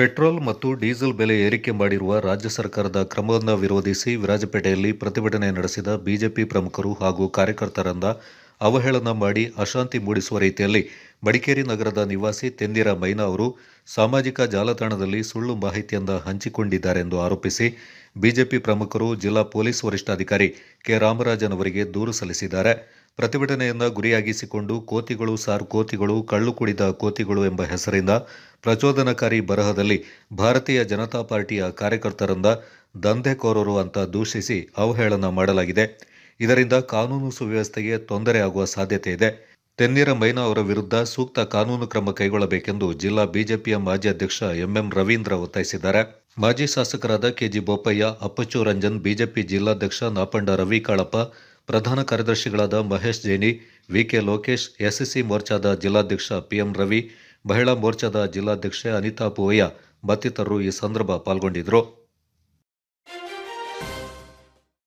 Petrol ಮತ್ತು diesel ಬೆಲೆ ಏರಿಕೆ ಮಾಡಿರುವ ರಾಜ್ಯ ಸರ್ಕಾರದ ಕ್ರಮವನ್ನು ವಿರೋಧಿಸಿ ವಿರಾಜಪೇಟೆಯಲ್ಲಿ ಪ್ರತಿಭಟನೆ ನಡೆಸಿದ ಬಿಜೆಪಿ ಪ್ರಮುಖರು ಹಾಗೂ ಕಾರ್ಯಕರ್ತರಿಂದ ಅವಹೇಳನ ಮಾಡಿ ಅಶಾಂತಿ ಮೂಡಿಸುವ ರೀತಿಯಲ್ಲಿ ಮಡಿಕೇರಿ ನಗರದ ನಿವಾಸಿ ತೆಂದಿರ ಮೈನಾ ಅವರು ಸಾಮಾಜಿಕ ಜಾಲತಾಣದಲ್ಲಿ ಸುಳ್ಳು ಮಾಹಿತಿಯನ್ನು ಹಂಚಿಕೊಂಡಿದ್ದಾರೆಂದು ಆರೋಪಿಸಿ ಬಿಜೆಪಿ ಪ್ರಮುಖರು ಜಿಲ್ಲಾ ಪೊಲೀಸ್ ವರಿಷ್ಠಾಧಿಕಾರಿ ಕೆ ರಾಮರಾಜನ್ ಅವರಿಗೆ ದೂರು ಸಲ್ಲಿಸಿದ್ದಾರೆ. ಪ್ರತಿಭಟನೆಯನ್ನ ಗುರಿಯಾಗಿಸಿಕೊಂಡು ಕೋತಿಗಳು ಸಾರ್ ಕೋತಿಗಳು, ಕಳ್ಳು ಕುಡಿದ ಕೋತಿಗಳು ಎಂಬ ಹೆಸರಿಂದ ಪ್ರಚೋದನಕಾರಿ ಬರಹದಲ್ಲಿ ಭಾರತೀಯ ಜನತಾ ಪಾರ್ಟಿಯ ಕಾರ್ಯಕರ್ತರಿಂದ ದಂಧೆಕೋರರು ಅಂತ ದೂಷಿಸಿ ಅವಹೇಳನ ಮಾಡಲಾಗಿದೆ. ಇದರಿಂದ ಕಾನೂನು ಸುವ್ಯವಸ್ಥೆಗೆ ತೊಂದರೆ ಆಗುವ ಸಾಧ್ಯತೆ ಇದೆ. ತೆನ್ನೀರ ಮೈನಾ ಅವರ ವಿರುದ್ಧ ಸೂಕ್ತ ಕಾನೂನು ಕ್ರಮ ಕೈಗೊಳ್ಳಬೇಕೆಂದು ಜಿಲ್ಲಾ ಬಿಜೆಪಿಯ ಮಾಜಿ ಅಧ್ಯಕ್ಷ ಎಂಎಂ ರವೀಂದ್ರ ಒತ್ತಾಯಿಸಿದ್ದಾರೆ. ಮಾಜಿ ಶಾಸಕರಾದ K G Bopaiah, Appachu Ranjan, BJP ಜಿಲ್ಲಾಧ್ಯಕ್ಷ ನಾಪಂಡ ರವಿ ಕಾಳಪ್ಪ ಪ್ರಧಾನ ಕಾರ್ಯದರ್ಶಿಗಳಾದ Mahesh Jaini, V K Lokesh, SCC ಮೋರ್ಚಾದ ಜಿಲ್ಲಾಧ್ಯಕ್ಷ ಪಿಎಂ ರವಿ, ಮಹಿಳಾ ಮೋರ್ಚಾದ ಜಿಲ್ಲಾಧ್ಯಕ್ಷೆ ಅನಿತಾ ಪೂವಯ್ಯ ಮತ್ತಿತರರು ಈ ಸಂದರ್ಭ ಪಾಲ್ಗೊಂಡಿದ್ದರು.